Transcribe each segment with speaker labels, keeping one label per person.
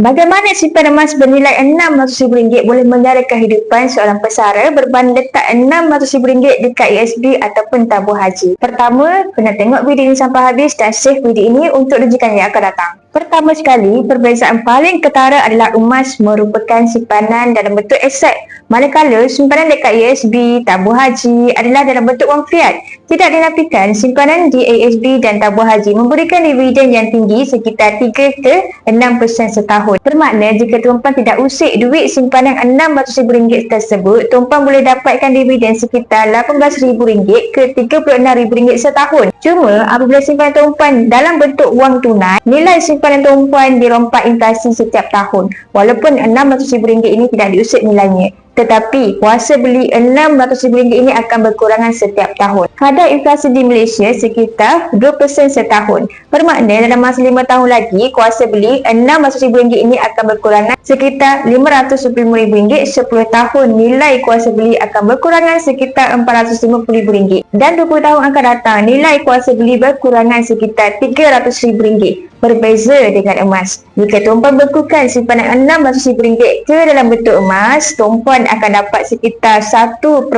Speaker 1: Bagaimana simpan emas bernilai RM600,000 boleh menjara kehidupan seorang pesara berbanding letak RM600,000 dekat ESB ataupun tabung haji? Pertama, kena tengok video ini sampai habis dan save video ini untuk rujukan yang akan datang. Pertama sekali, perbezaan paling ketara adalah emas merupakan simpanan dalam bentuk aset. Manakala simpanan dekat ESB, tabung haji adalah dalam bentuk wang fiat. Tidak dinafikan, simpanan di ASB dan tabung haji memberikan dividen yang tinggi sekitar 3 ke 6% setahun. Bermakna jika tuan-puan tidak usik duit simpanan RM600,000 tersebut, tuan-puan boleh dapatkan dividen sekitar RM18,000 ke RM36,000 setahun. Cuma apabila simpanan tuan-puan dalam bentuk wang tunai, nilai simpanan tuan-puan dirompak inflasi setiap tahun. Walaupun RM600,000 ini tidak diusik nilainya. Tetapi kuasa beli RM600,000 ini akan berkurangan setiap tahun. Kadar inflasi di Malaysia sekitar 2% setahun. Bermakna dalam masa 5 tahun lagi, kuasa beli RM600,000 ini akan berkurangan sekitar RM525,000 10 tahun. Nilai kuasa beli akan berkurangan sekitar RM450,000. Dan 20 tahun akan datang, nilai kuasa beli berkurangan sekitar RM300,000 berbeza dengan emas. Jika tuan-puan bekukan simpanan RM600,000 ke dalam bentuk emas, tuan-puan akan dapat sekitar 1.35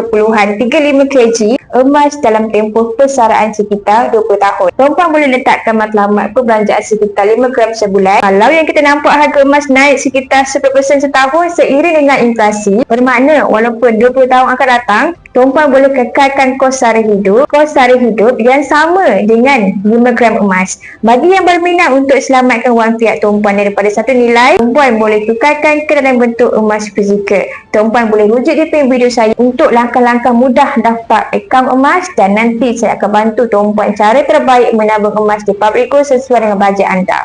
Speaker 1: kg emas dalam tempoh persaraan sekitar 20 tahun. Tuan-puan boleh letakkan matlamat perbelanjaan sekitar 5 gram sebulan. Kalau yang kita nampak harga emas naik sekitar 10% setahun seiring dengan inflasi, bermakna walaupun 20 tahun akan datang, tuan-puan boleh kekalkan kos sara hidup, kos sara hidup yang sama dengan 5 gram emas. Bagi yang berminat untuk selamatkan wang fiat tuan-puan daripada satu nilai, tuan-puan boleh tukarkan ke dalam bentuk emas fizikal. Tuan-puan boleh rujuk di pin video saya untuk langkah-langkah mudah daftar akaun emas dan nanti saya akan bantu tuan-puan cara terbaik menabung emas di Pabriko sesuai dengan bajet anda.